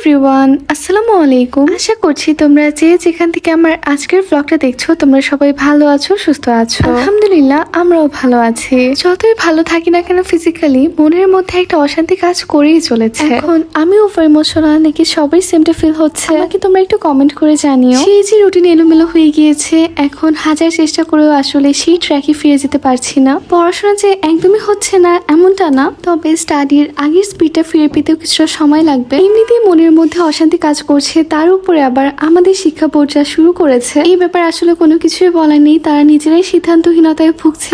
Everyone, আসসালামু আলাইকুম। আশা করছি তোমরা যে যেখান থেকে আমার আজকের ব্লগটা দেখছ, তোমরা সবাই ভালো আছো, সুস্থ আছো। আলহামদুলিল্লাহ, আমরাও ভালো আছি। যতই ভালো থাকি না কেন ফিজিক্যালি মনের মধ্যে একটা অশান্তি কাজ করেই চলেছে। এখন আমি ওভার ইমোশনাল নাকি সবাই সেমটা ফিল হচ্ছে? আমাকে তোমরা একটু কমেন্ট করে জানিও। সেই যে রুটিন এলোমেলো হয়ে গিয়েছে, এখন হাজার চেষ্টা করেও আসলে সেই ট্র্যাকে ফিরে যেতে পারছি না। পড়াশোনা যে একদমই হচ্ছে না, এমনটা না। তবে স্টাডির আগের স্পিডটা ফিরে পেতেও কিছুটা সময় লাগবে। এমনিতেই মনের মধ্যে অশান্তি কাজ করছে, তার উপরে আবার আমাদের শিক্ষা বোর্ড যা শুরু করেছে। এই ব্যাপারে আসলে কোনো কিছুই বলার নেই, তারা নিজেরাই সিদ্ধান্তহীনতায় ভুগছে।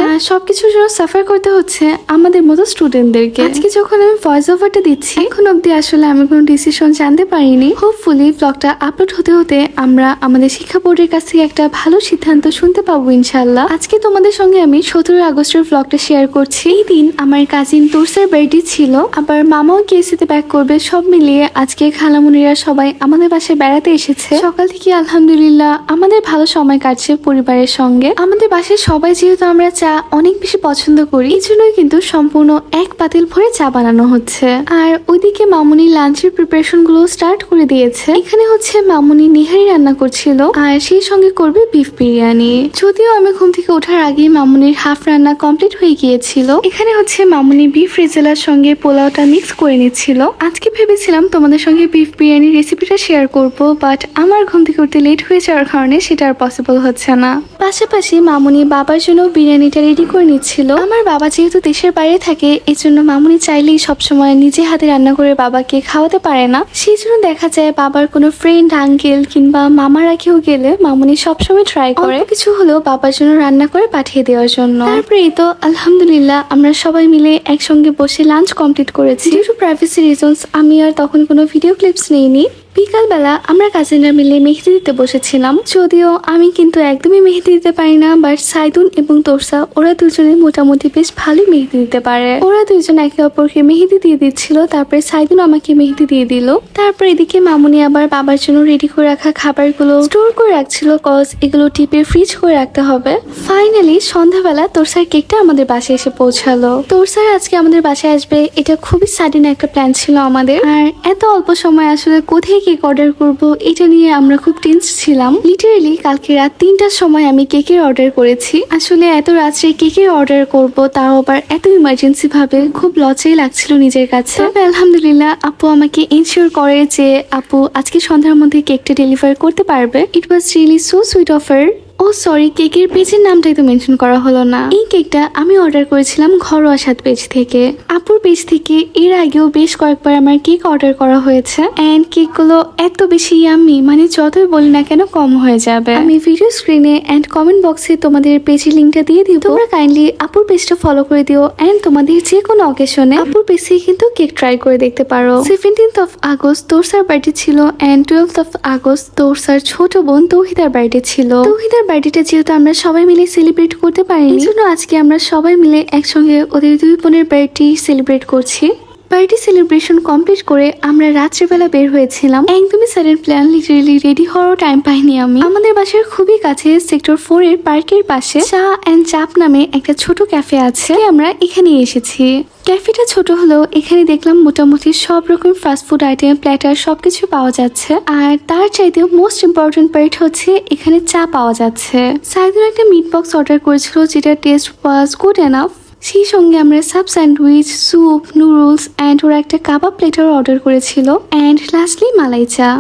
জন্য সাফার করতে হচ্ছে আমাদের মতো স্টুডেন্টদেরকে আজকে যখন আমি ভয়েস ওভারটা দিচ্ছি, এখন অব্দি আসলে আমি কোনো ডিসিশন জানতে পারিনি। হোপফুলি ব্লগটা আপলোড হতে হতে আমরা আমাদের শিক্ষা বোর্ডের কাছ থেকে একটা ভালো সিদ্ধান্ত শুনতে পাবো ইনশাল্লাহ আজকে তোমাদের সঙ্গে আমি সতেরোই আগস্টের ব্লগটা শেয়ার করছি। এই দিন আমার কাজিন তোরসের বার্থডে ছিল, আবার মামাও কেসিতে ব্যাক করবে, সব মিলিয়ে আজকে খালামুনিরা সবাই আমাদের বাসায় বেড়াতে এসেছে। সকাল থেকে আলহামদুলিল্লাহ আমাদের ভালো সময় কাটছে পরিবারের সঙ্গে। আমাদের বাসায় সবাই যেহেতু আমরা চা অনেক বেশি পছন্দ করি এই জন্যই কিন্তু সম্পূর্ণ এক পাতিল ভরে চা বানানো হচ্ছে। আর ওইদিকে মামুনি লাঞ্চের প্রিপারেশনগুলো স্টার্ট করে দিয়েছে। এখানে হচ্ছে মামুনি নিহারি রান্না করছিল, আর সেই সঙ্গে করবে বিফ বিরিয়ানি। যদিও আমি ঘুম থেকে ওঠার আগে মামুনির হাফ রান্না কমপ্লিট হয়ে গিয়েছিল, এখানে হচ্ছে মামুনি বিফ রেজেলার সঙ্গে পোলাওটা মিক্স করে নিচ্ছিল। আজকে ভেবেছিলাম তোমাদের সঙ্গে বিফ বিরিয়ানির রেসিপিটা শেয়ার করব বাট আমার ঘুম থেকে উঠতে লেট হয়ে যাওয়ার কারণে সেটা আর পসিবল হচ্ছে না। পাশাপাশি মামুনি বাবার জন্য বিরিয়ানিটা রেডি করে নিচ্ছিল। আমার বাবা যেহেতু দেশের বাইরে থাকে এই জন্য মামুনি চাইলেই সবসময় নিজে হাতে রান্না করে বাবাকে খাওয়াতে পারে না। সেই জন্য দেখা যায় বাবার কোনো ফ্রেন্ড আঙ্কেল কিংবা মামারা কেউ গেলে মামুনি সবসময় ট্রাই করে। কিছু হলেও বাবার জন্য রান্না করে পাঠিয়ে দেওয়ার জন্য। তারপরেই তো, আলহামদুলিল্লাহ, আমরা সবাই মিলে একসঙ্গে বসে লাঞ্চ কমপ্লিট করেছি। প্রাইভেসি রিজনস আমি আর তখন কোনো ভিডিও క్లిప్స్ని বিকালবেলা আমরা কাজিনরা মিলে মেহেদি দিতে বসেছিলাম। যদিও আমি কিন্তু একদমই মেহেদি দিতে পারি না বাট সাইদুন এবং তোরসা ওরা দুজনে মোটামুটি বেশ ভালোই মেহেদি দিতে পারে। ওরা দুজন একে অপরকে মেহেদি দিয়ে দিচ্ছিল, তারপরে সাইদুন আমাকে মেহেদি দিয়ে দিল। তারপর এদিকে মামুনি আবার বাবার জন্য রেডি করে রাখা খাবারগুলো স্টোর করে রাখছিল কজ এগুলো টিপে ফ্রিজ করে রাখতে হবে। ফাইনালি সন্ধ্যাবেলা তোরসার কেকটা আমাদের বাসায় এসে পৌঁছালো। তোরসার আজকে আমাদের বাসায় আসবে, এটা খুবই সাডেন একটা প্ল্যান ছিল আমাদের। আর এত অল্প সময় আসলে কোথায় কেক অর্ডার করব, এটা নিয়ে আমরা খুব টেন্স ছিলাম। লিটারেলি কালকে রাত তিনটার সময় আমি কেকের অর্ডার করেছি। আসলে এত রাত্রে কেকের অর্ডার করব, তাও আবার এত ইমার্জেন্সি ভাবে খুব লজ্জাই লাগছিল নিজের কাছে। তবে আলহামদুলিল্লাহ, আপু আমাকে ইনশিওর করে যে আপু আজকে সন্ধ্যার মধ্যে কেকটা ডেলিভার করতে পারবে। It was really so sweet offer O sorry কেকের পেজের নামটাই তো মেনশন করা হলো না। এই কেকটা আমি অর্ডার করেছিলাম ঘরোয়া স্বাদ পেজ থেকে। আপুর পেজ থেকে এর আগেও বেশ কয়েকবার আমার কেক অর্ডার করা হয়েছে। এন্ড কেকগুলো এত বেশি ইয়াম্মি মানে যতই বলি না কেন কম হয়ে যাবে। আমি ভিডিও স্ক্রিনে অ্যান্ড কমেন্ট বক্সে তোমাদের পেজের লিঙ্কটা দিয়ে দিব। তোমরা কাইন্ডলি আপুর পেজটা ফলো করে দিও। অ্যান্ড তোমাদের যে কোনো অকেশনে আপুর পেজ থেকে কিন্তু কেক ট্রাই করে দেখতে পারো। সেভেন্টিন্থ অফ আগস্ট তোরসার বার্থডে ছিল। অ্যান্ড টুয়েলভ অফ আগস্ট তোরসার ছোট বোন তৌহিদার বার্থডে ছিল। তৌহিদার বার্থডেটা যেহেতু আমরা সবাই মিলে সেলিব্রেট করতে পারিনি, এই জন্য আজকে আমরা সবাই মিলে একসঙ্গে ওদের দুই বোনের বার্থডে সেলিব্রেট করছি। বার্থডে সেলিব্রেশন কমপ্লিট করে আমরা রাত্রিবেলা বের হয়েছিলাম। একদমই স্যারের প্ল্যান লিটারেলি রেডি হওয়ার টাইম পাইনি আমি। আমাদের বাসার খুবই কাছে সেক্টর ফোর এর পার্কের পাশে চা অ্যান্ড চাপ নামে একটা ছোট ক্যাফে আছে। আমরা এখানে এসেছি। ক্যাফেটা ছোট হলেও এখানে দেখলাম মোটামুটি সব রকম ফাস্টফুড আইটেম প্ল্যাটার সবকিছু পাওয়া যাচ্ছে। আর তার চাইতেও মোস্ট ইম্পর্টেন্ট পার্ট হচ্ছে এখানে চা পাওয়া যাচ্ছে। সাইদুল একটা মিট বক্স অর্ডার করেছিল যেটা টেস্ট ওয়াজ গুড এনাফ সেই সঙ্গে আমরা sub sandwich, soup noodles and ওরা একটা কাবাব প্লেটার অর্ডার করেছিল অ্যান্ড লাস্টলি মালাই চা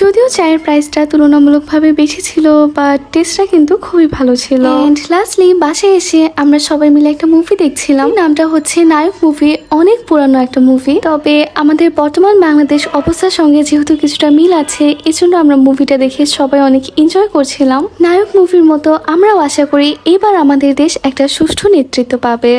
যদিও চায়ের প্রাইসটা তুলনামূলকভাবে বেশি ছিল বাট টেস্টটা কিন্তু খুবই ভালো ছিল। অ্যান্ড লাস্টলি বাসায় এসে আমরা সবাই মিলে একটা মুভি দেখছিলাম। নামটা হচ্ছে নায়ক মুভি অনেক পুরানো একটা মুভি তবে আমাদের বর্তমান বাংলাদেশ অবস্থার সঙ্গে যেহেতু কিছুটা মিল আছে এজন্য আমরা মুভিটা দেখে সবাই অনেক এনজয় করছিলাম। নায়ক মুভির মতো আমরাও আশা করি এবার আমাদের দেশ একটা সুষ্ঠু নেতৃত্ব পাবে।